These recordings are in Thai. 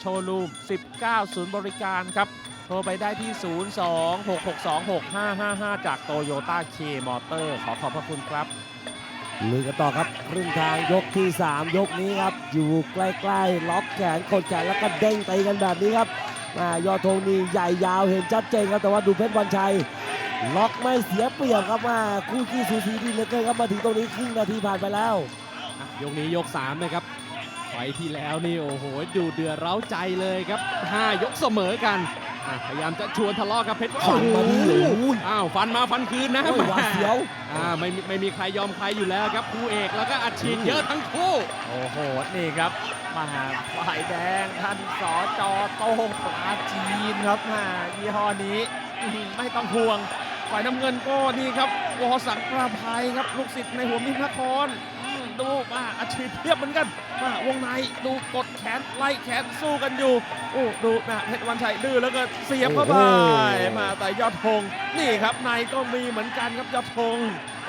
โชว์รูม 19 ศูนย์บริการครับ โทรไปได้ที่ 02-662-6555 จากโตโยต้าเคมอเตอร์ขอขอบพระคุณครับลุยกันต่อครับครึ่งทางยกที่ 3 ยกนี้ครับ อยู่ใกล้ๆ ล็อกแขนกดแขนแล้วก็เด้งตีกันแบบนี้ครับแม่ยอดธงนี่ใหญ่ยาวเห็นชัดเจนครับ แต่ว่าดูเพชรวันชัย ล็อกไม่เสียเปรียบครับว่าคู่ขี้สูสีดีเหลือเกินครับมาถึงตรงนี้ครึ่งนาทีผ่านไปแล้วอะยกนี้ยก3นะครับ ไฟที่แล้วนี่โอ้โหดูเดือดเร้าใจเลยครับ 5 ยกเสมอกันอะพยายามจะชวนทะเลาะกับเพชรฟันมาดิโอ้โหโอ้ยอ้าวฟันมาฟันคืนนะโอ้ยหวาดเสียว อ่าไม่มีไม่มีใครยอมใครอยู่แล้วครับคู่เอกแล้วก็อัดฉีดเยอะทั้งคู่ โอ้โห นี่ครับมาฝ่ายแดงท่านสอจอโต้งปลาจีนครับมายี่ห้อนี้อื้อหือไม่ต้องห่วง ฝ่ายน้ำเงินก็นี่ครับวอสังประภัยครับลูกศิษย์ในหัวมินนครอืม ดูมาอาชีพเพียบเหมือนกันมาวงในดูกดแขนไล่แขนสู้กันอยู่โอ้ดูนะเพชรวันชัยดื้อแล้วก็เสียบเข้าไปโอ้โหมาแต่ยอดธงนี่ครับในก็มีเหมือนกันครับยอดธง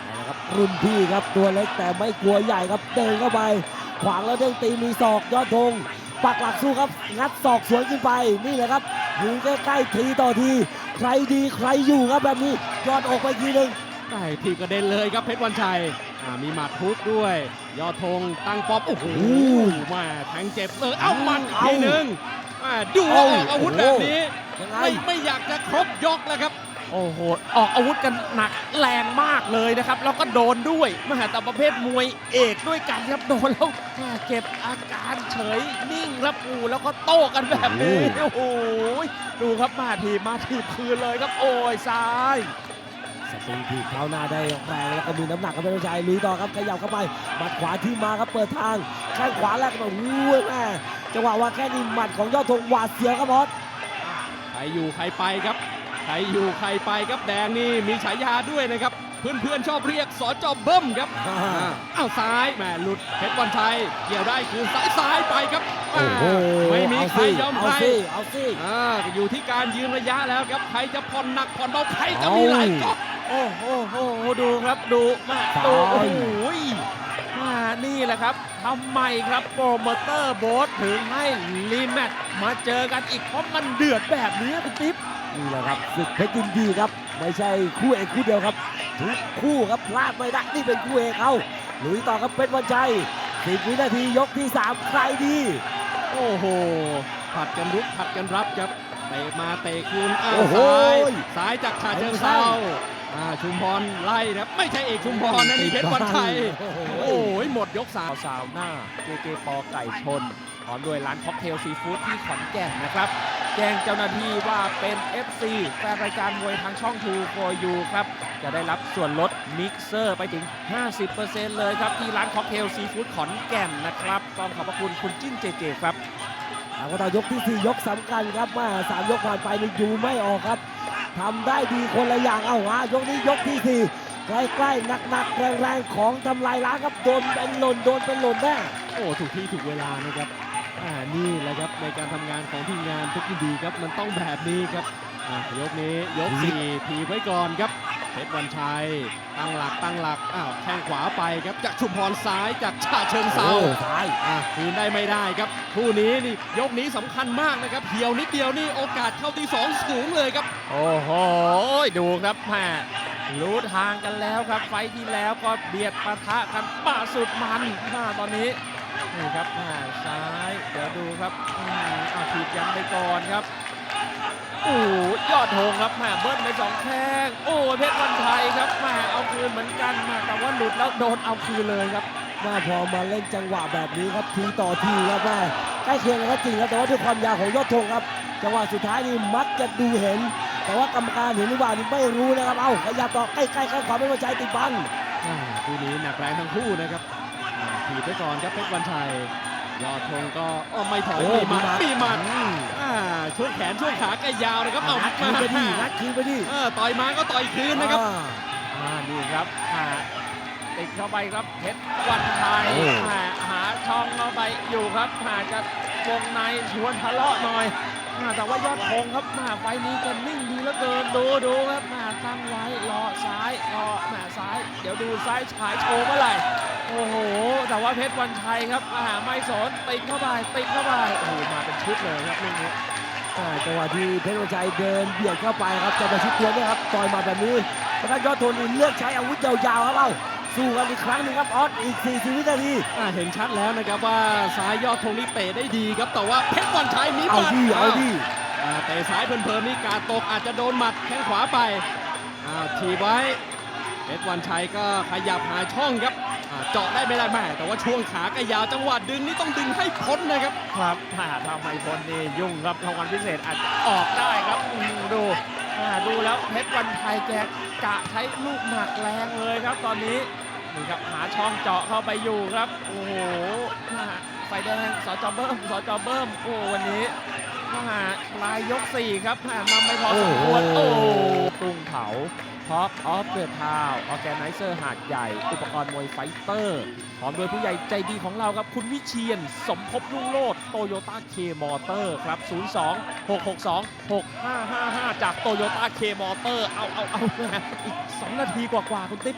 เอาละครับรุ่นพี่ครับตัวเล็กแต่ไม่กลัวใหญ่ครับเดินเข้าไป ขวางแล้วเด้งตีมีศอกยอดธงปักหลักสู้ครับงัดศอกสวนขึ้นไปนี่แหละครับอยู่ใกล้ๆทีต่อที ใครดีใครอยู่ครับแบบนี้ยอดอกไปทีหนึ่งไอ้ทีบกระเด็นเลยครับเพชรวันชัย อ่ามีหมัดทุกด้วย ยอดธงตั้งป๊อปโอ้โหมาแทงเจ็บเลยเอ้ามันอีกทีหนึงอ่าดูว่าออกอาวุธแบบนี้ยังไงไม่ไม่อยากจะครบยกแล้วครับโอ้โห ออกอาวุธกันหนักแรงมากเลยนะครับ แล้วก็โดนด้วยมหาแต่ประเภทมวยเอกด้วยกันครับโดนแล้วแม่เก็บอาการเฉยนิ่งครับอูแล้วก็โต้กันแบบนี้ โอ้โห ดูครับมาทีบมาทีบคืนเลยครับ โอ้ยซ้าย สปริงทีบเข้าหน้าได้แรงแล้วก็มีน้ำหนักครับเป็นชัยลุยต่อครับขยับเข้าไปหมัดขวาที่มาครับเปิดทางข้างขวาแรกมาอู้ยแม่จังหวะว่าแค่นี้หมัดของยอดธงหวาดเสียวครับบอสใครอยู่ใครไปครับใครอยู่ใครไปครับแดงนี่มีฉายาด้วยนะครับเพื่อนๆชอบเรียกสอจอเบิ้มครับอ่าอ้าวซ้ายแหมหลุดเพชรวันชัยเกี่ยวได้คือซ้ายซ้ายไปครับอ่าโอ้โหไม่มีเอาใครสิยอมเอาใครสิเอาสิอ่าอยู่ที่การยืนระยะแล้วครับใครจะผ่อนหนักผ่อนเบาใครจะมีหลายก๊อก โอ้โหโอ้โหดูครับดูมาซ้ายดูโอ้โหมานี่แหละครับทำไมครับโปรโมเตอร์โบสถึงให้รีแมตช์มาเจอกันอีกเพราะมันเดือดแบบนี้คุณติ๊บนี่แหละครับศึกเพชรยินดีครับ ไม่ใช่คู่เอกคู่เดียวครับทุกคู่ครับพลาดไม่ได้นี่เป็นคู่เอกเอาลุยต่อครับเพชรวันชัยสิบวินาทียกที่สามใครดี โอ้โหผัดกันรุกผัดกันรับครับเตะมาเตะคืนอ้าวโอ้โหซ้ายซ้ายจากชาเชิงเซาไม่ใช่ อ่าชุมพรไล่นะครับไม่ใช่เอกชุมพรนะนี่เพชรวันชัยโอ้โหโอ้ยหมดยกสามสาวหน้าเจเจปอไก่ชนพร้อมด้วยร้านค็อกเทลซีฟู้ดที่ขอนแก่นนะครับ แจ้งเจ้าหน้าที่ว่าเป็น FC แฟนรายการมวยทางช่อง True for You ครับ จะได้รับส่วนลดมิกเซอร์ไปถึง 50%เลยครับ ที่ร้านค็อกเทลซีฟู้ดขอนแก่นนะครับต้องขอบพระคุณคุณจิ้นเจเจครับเอาก็ต่อยกที่สี่ยกสำคัญครับมาสามยกผ่านไปนี่ดูไม่ออกครับ ทำได้ดีคนละอย่างเอาฮะยกนี้ยกที่สี่ใกล้ๆหนักๆแรงๆของทำลายล้างครับโดนเป็นหล่นโดนเป็นหล่นแน่โอ้ถูกที่ถูกเวลานะครับอ่านี่แหละครับในการทำงานของทีมงานทุกทีดีครับมันต้องแบบนี้ครับอ่ายกนี้ยกสี่ทีบไว้ก่อนครับ เพชรวันชัย ตั้งหลักตั้งหลักอ้าวแข้งขวาไปครับจากชุมพรซ้ายจากชาเชิงเซาโอ้ซ้ายอะคืนได้ไม่ได้ครับคู่นี้นี่ยกนี้สำคัญมากนะครับเหี่ยวนิดเดียวนี่โอกาสเข้าที่สองสูงเลยครับ โอ้โหดูครับแม่รู้ทางกันแล้วครับ ไฟล์ที่แล้วก็เบียดปะทะกันป่าสุดมันมาตอนนี้นี่ครับแม่ซ้ายเดี๋ยวดูครับอืมเอาถีบยันไปก่อนครับ โอ้โหยอดธงครับแม่เบิ้ลไปสองแข้งโอ้เพชรวันไทยครับแม่เอาคืนเหมือนกันมาแต่ว่าหลุดแล้วโดนเอาคืนเลยครับมาพอมาเล่นจังหวะแบบนี้ครับทีต่อทีครับแม่ใกล้เคียงกันก็จริงครับแต่ว่าด้วยความยาวของยอดธงครับ จังหวะสุดท้ายนี่มักจะดูเห็น แต่ว่ากรรมการเห็นหรือเปล่านี่ไม่รู้นะครับเอ้าขยับต่อใกล้ๆข้างขวาเป็นวันชัยติดบังอ่าคู่นี้หนักแรงทั้งคู่นะครับอ่าถีบไปก่อนครับเพชรวันชัย ยอดธงก็อ้อไม่ถอยโอ้มีหมัดมีมีหหมัมัดดอ่าช่วงแขนช่วงขาแกยาวนะครับเอางัดคืนไปดิงัดคืนไปดิเออต่อยมาก็ต่อยคืนนะครับอ่ามาดูครับหาติดเข้าไปครับเพชรวันไทยโอ้หาหาช่องเข้าไปอยู่ครับหาจะวงในชวนทะเลาะหน่อยอ่า แต่ว่ายอดธงครับมาไฟนี้กันนิ่งดีเหลือเกินดูดูครับมาตั้งไว้รอซ้ายรอแหมซ้าย เดี๋ยวดูซ้ายฉายโชว์เมื่อไหร่โอ้โห แต่ว่าเพชรวันชัยครับอ่าไม่สนติดเข้าไปติดเข้าไปโอ้โหมาเป็นชุดเลยครับลูกนี้อ่จังหวะที่เพชรวันชัยเดินเบียดเข้าไปครับจะมาชิดตัวเนี่ยครับต่อยมาแบบนี้ทางด้านยอดธงนี่เลือกใช้อาวุธยาวๆครับเอา สู้กันอีกครั้งหนึ่งครับออสอีก 40 วินาทีอ่าเห็นชัดแล้วนะครับว่าซ้ายยอดธงนี่เตะได้ดีครับ แต่ว่าเพชรวันชัยมีเอาหมัดดิเอาดิอ่าเตะซ้ายเพลินๆนี่การตกอาจจะโดนหมัดแข้งขวาไปอ่าทีบไว้เพชรวันชัยก็ขยับหาช่องครับอ่าเจาะได้ไม่ได้แม่แต่ว่าช่วงขาก็ยาวจังหวะดึงนี่ต้องดึงให้พ้นนะครับ ครับถ้าทำไมพลนี่ยุ่งครับรางวัลพิเศษอาจจะออกได้ครับอืมดูอ่าดูแล้วเพชรวันชัยแกกะใช้ลูกหนักแรงเลยครับตอนนี้ นี่ครับหาช่องเจาะเข้าไปอยู่ครับ โอ้โหอ่าไฟแดงสจเบิ้มสจเบิ้มโอ้วันนี้มาปลายยก 4 ครับอ่านำไปพอสมควรโอ้โอ้โหกรุงเถาท็อปออฟเดอะทาวออแกไนเซอร์หาดใหญ่ อุปกรณ์มวยไฟเตอร์พร้อมโดยผู้ใหญ่ใจดีของเราครับ คุณวิเชียน สมภพรุ่งโลดโตโยต้าเคมอเตอร์ครับ 02 662 6555 จากโตโยต้าเคมอเตอร์เอาเอาเอาอีก 2 นาทีกว่า ๆ คุณติ๊บ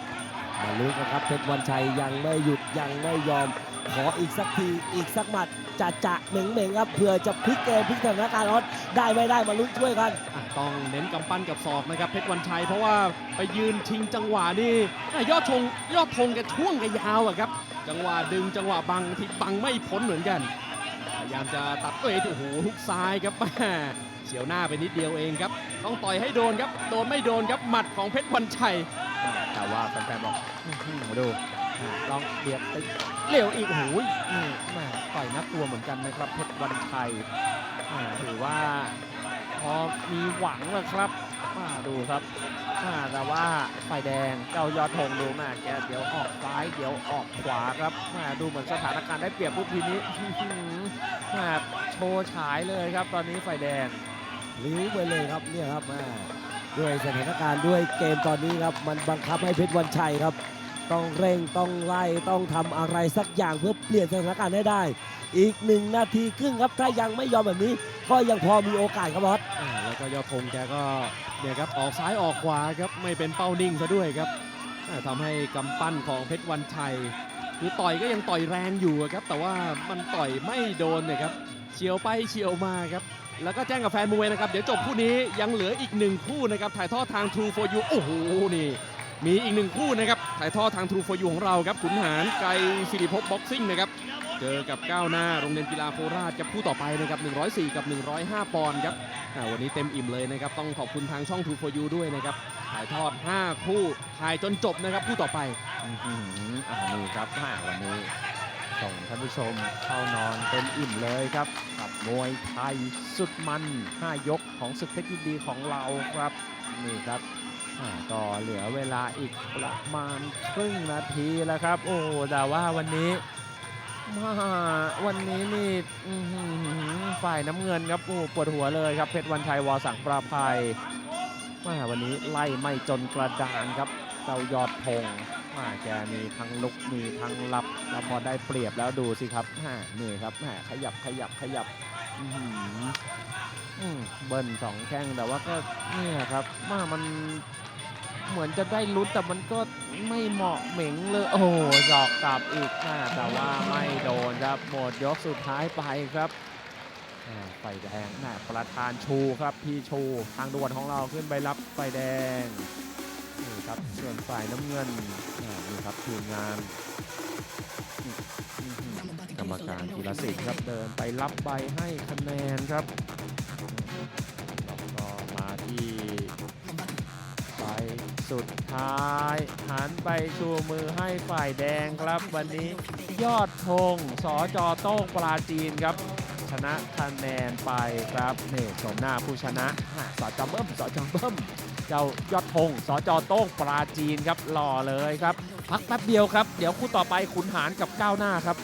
มาลุ้นกันครับเพชรวันชัยยังไม่หยุดยังไม่ยอม ขออีกสักทีอีกสักหมัดจะจะเหม่งเหม่งครับเผื่อจะพลิกเกมพลิกสถานการณ์ออสได้ไม่ได้มาลุ้นช่วยกัน อะต้องเน้นกำปั้นกับศอกนะครับเพชรวันชัยเพราะว่าไปยืนชิงจังหวะนี่อะยอดธงยอดธงแกช่วงแกยาวอะครับ จังหวะดึงจังหวะบังที่บังไม่พ้นเหมือนกัน พยายามจะตัดเอ้ยโอ้โหฮุกซ้ายครับแม่เฉียวหน้าไปนิดเดียวเองครับ ต้องต่อยให้โดนครับ โดนไม่โดนครับหมัดของเพชรวันชัย แต่ว่าแฟนๆบอกอื้อหือดูลองเบียดไปเร็วอีกโอ้โหนี่แม่ต่อยนักตัวเหมือนกันนะครับเพชรวันชัยถือว่าพอมีหวังแล้วครับอ่าดูครับอ่าแต่ว่าไฟแดงเจ้ายอดธงดูแม่แกเดี๋ยวออกซ้ายเดี๋ยวออกขวาครับม่ดูเหมือนสถานการณ์ได้เปรียบปุ๊บทีนี้ม่โชว์ฉายเลยครับ ตอนนี้ไฟแดงลิ้วไปเลยครับเนี่ยครับม่ ด้วยสถานการณ์ด้วยเกมตอนนี้ครับ มันบังคับให้เพชรวันชัยครับ ต้องเร่งต้องไล่ต้องทำอะไรสักอย่างเพื่อเปลี่ยนสถานการณ์ให้ได้ อีกหนึ่งนาทีครึ่งครับถ้ายังไม่ยอมแบบนี้ ก็ยังพอมีโอกาสครับบอสแล้วก็ยอดธงแกก็เนี่ยครับออกซ้ายออกขวาครับไม่เป็นเป้านิ่งซะด้วยครับอ่าทำให้กำปั้นของเพชรวันชัย คือต่อยก็ยังต่อยแรงอยู่ครับแต่ว่ามันต่อยไม่โดนเนี่ยครับเฉียวไปเฉียวมาครับแล้วก็แจ้งกับแฟนมวยนะครับ เดี๋ยวจบคู่นี้ยังเหลืออีกหนึ่งคู่นะครับถ่ายทอดทาง True for You โอ้โหนี่มีอีกหนึ่งคู่นะครับถ่ายทอดทาง True for You ของเราครับขุนหารไกรสิริภพบ็อกซิ่งนะครับ เจอกับก้าวหน้าโรงเรียนกีฬาโคราชกับคู่ต่อไปนะครับ 104 กับ 105 ปอนด์ครับวันนี้เต็มอิ่มเลยนะครับ ต้องขอบคุณทางช่อง True for You ด้วยนะครับ ถ่ายทอด 5 คู่ ถ่ายจนจบนะครับ คู่ต่อไปอื้อหืออ่านี่ครับาวันนี้ ส่งท่านผู้ชมเข้านอนเต็มอิ่มเลยครับ กับมวยไทยสุดมัน 5 ยกของศึกเพชรยินดีของเราครับ นี่ครับอ่าก็เหลือเวลาอีกประมาณครึ่งนาทีแล้วครับ โอ้แต่ว่าวันนี้ วันนี้นี่ฝ่ายน้ำเงินครับโอ้ปวดหัวเลยครับเพชรวันชัยวอสังประภัยมาวันนี้ไล่ไม่จนกระดานครับเจ้ายอดธงมาแกมีทั้งลุกมีทั้งรับแล้วพอได้เปรียบแล้วดูสิครับฮะนี่ยครับแหมขยับขยับขยับอืมเบิ้ลสองแข้งแต่ว่าก็เนี่ยครับมามัน เหมือนจะได้ลุ้นแต่มันก็ไม่เหมาะเหม็งเลย โอ้โหจอกกลับอีกนะแต่ว่าไม่โดนครับ หมดยกสุดท้ายไปครับไฟแดงนะประธานชูครับพี่ชูทางด่วนของเราขึ้นไปรับไฟแดงนี่ครับส่วนฝ่ายน้ำเงินนี่ครับทีมงานกรรมการกีฬาศิลป์ครับเดินไปรับใบให้คะแนนครับ สุดท้ายหันไปชูมือให้ฝ่ายแดงครับ วันนี้ยอดธงสจโต้งปราจีนครับ ชนะคะแนนไปครับนี่ชมหน้าผู้ชนะอะสจเบิ้มสจเบิ้มเจ้ายอดธงสจโต้งปราจีนครับหล่อเลยครับ พักแป๊บเดียวครับ เดี๋ยวคู่ต่อไปขุนหารกับก้าวหน้าครับ